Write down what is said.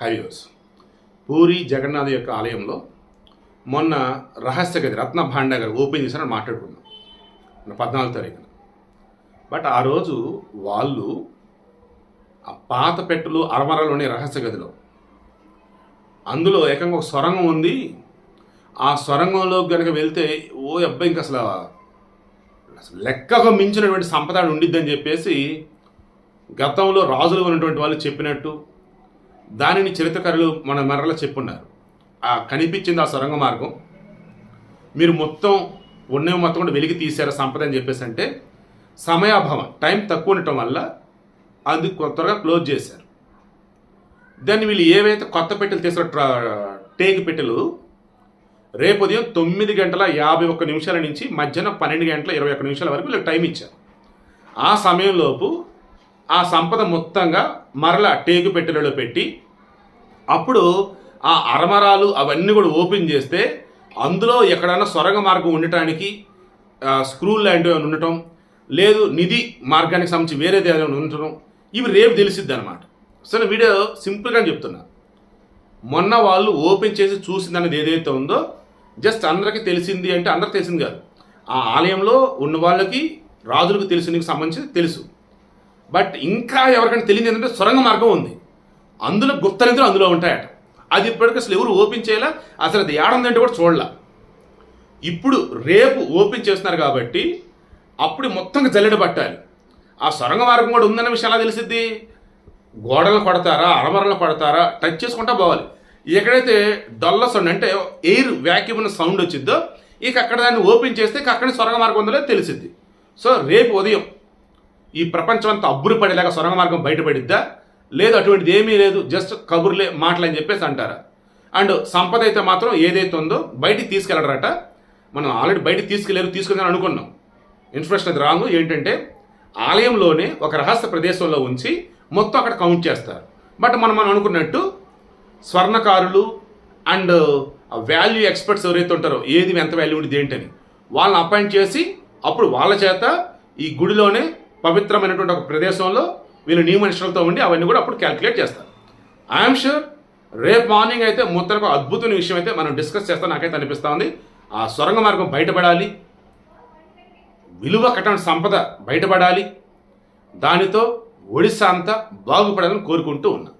Highways puri Jagannadh యొక్క ఆలయంలో మొన్న రహస్య గది రత్న భాండాగర్ ఓపెన్ చేశారని మాట్లాడుకున్నాం. పద్నాలుగు తారీఖున. బట్ ఆ రోజు వాళ్ళు ఆ పాత పెట్టెలు అరమరలోని రహస్య గదిలో అందులో ఏకంగా ఒక సొరంగం ఉంది. ఆ సొరంగంలో కనుక వెళ్తే ఓ అబ్బాయి ఇంకా అసలు అసలు లెక్కకు మించినటువంటి సంపద ఉండిద్దని చెప్పేసి గతంలో రాజులు ఉన్నటువంటి వాళ్ళు చెప్పినట్టు దానిని చరిత్రకారులు మన మరలా చెప్పున్నారు. ఆ కనిపించింది ఆ సొరంగ మార్గం. మీరు మొత్తం ఉన్నవి మొత్తం కూడా వెలికి తీశారు సంపద అని చెప్పేసి అంటే సమయాభావం టైం తక్కువ ఉండటం వల్ల అది త్వరగా క్లోజ్ చేశారు. దాన్ని వీళ్ళు ఏవైతే కొత్త పెట్టెలు తీసుకున్న ట్రా- టేక్ పెట్టెలు రేపు ఉదయం తొమ్మిది గంటల యాభై ఒక్క నిమిషాల నుంచి మధ్యాహ్నం పన్నెండు గంటల ఇరవై ఒక్క నిమిషాల వరకు వీళ్ళు టైం ఇచ్చారు. ఆ సమయంలోపు ఆ సంపద మొత్తంగా మరల టేకు పెట్టెలలో పెట్టి అప్పుడు ఆ అరమరాలు అవన్నీ కూడా ఓపెన్ చేస్తే అందులో ఎక్కడైనా సొరంగ మార్గం ఉండటానికి స్క్రూల్ లాంటివి ఏమైనా ఉండటం లేదు నిధి మార్గానికి సంబంధించి వేరేది ఏదైనా ఉండటం ఇవి రేపు తెలిసిద్ది అనమాట సో వీడియో సింపుల్గా చెప్తున్నా. మొన్న వాళ్ళు ఓపెన్ చేసి చూసిందనేది ఏదైతే ఉందో జస్ట్ అందరికీ తెలిసింది అంటే అందరికి తెలిసింది కాదు. ఆ ఆలయంలో ఉన్న వాళ్ళకి రాజులకు తెలిసినకి సంబంధించి తెలుసు. బట్ ఇంకా ఎవరికైనా తెలియదు ఏంటంటే సొరంగ మార్గం ఉంది. అందులో గుప్త నిధులు అందులో ఉంటాయట. అది ఇప్పటికీ అసలు ఎవరు ఓపెన్ చేయాలా? అసలు అది ఏడందంటే కూడా చూడలా. ఇప్పుడు రేపు ఓపెన్ చేస్తున్నారు కాబట్టి అప్పుడు మొత్తంగా జల్లెడ పట్టాలి. ఆ సొరంగ మార్గం కూడా ఉందన్న విషయం ఎలా తెలిసిద్ది? గోడలు కొడతారా? అరమరలు కొడతారా టచ్ చేసుకుంటా పోవాలి. ఎక్కడైతే డొల్ల సౌండ్ అంటే ఎయిర్ వ్యాక్యూమ్ ఉన్న సౌండ్ వచ్చిద్దో ఇక అక్కడ దాన్ని ఓపెన్ చేస్తే ఇక అక్కడ సొరంగ మార్గం ఉందో తెలిసింది తెలిసిద్ది. సో రేపు ఉదయం ఈ ప్రపంచం అంతా అబ్బురు పడేలాగా సొరంగ మార్గం బయటపడిద్దా? లేదు అటువంటిది ఏమీ లేదు జస్ట్ కబుర్లే మాటలు అని చెప్పేసి అంటారా? అండ్ సంపద అయితే మాత్రం ఏదైతే ఉందో బయటికి తీసుకెళ్ళడరట మనం ఆల్రెడీ బయటికి తీసుకెళ్ళారు తీసుకెళ్ళారు అనుకున్నాం. ఇన్ఫర్మేషన్ అది రాంగ్. ఏంటంటే ఆలయంలోనే ఒక రహస్య ప్రదేశంలో ఉంచి మొత్తం అక్కడ కౌంట్ చేస్తారు. బట్ మనం మనం అనుకున్నట్టు స్వర్ణకారులు అండ్ వాల్యూ ఎక్స్పర్ట్స్ ఎవరైతే ఉంటారో ఏది ఎంత వాల్యూ ఉంటుంది ఏంటని వాళ్ళని అపాయింట్ చేసి అప్పుడు వాళ్ళ చేత ఈ గుడిలోనే పవిత్రమైనటువంటి ఒక ప్రదేశంలో వీళ్ళు నియమనిష్టలతో ఉండి అవన్నీ కూడా అప్పుడు క్యాల్కులేట్ చేస్తారు. ఐఎమ్ షూర్ రేపు మార్నింగ్ అయితే మొత్తం అద్భుతమైన విషయం అయితే మనం డిస్కస్ చేస్తాం నాకైతే అనిపిస్తూ ఉంది. ఆ సొరంగ మార్గం బయటపడాలి. విలువ కట్టని సంపద బయటపడాలి. దానితో ఒడిశా అంతా బాగుపడాలని కోరుకుంటూ ఉన్నా.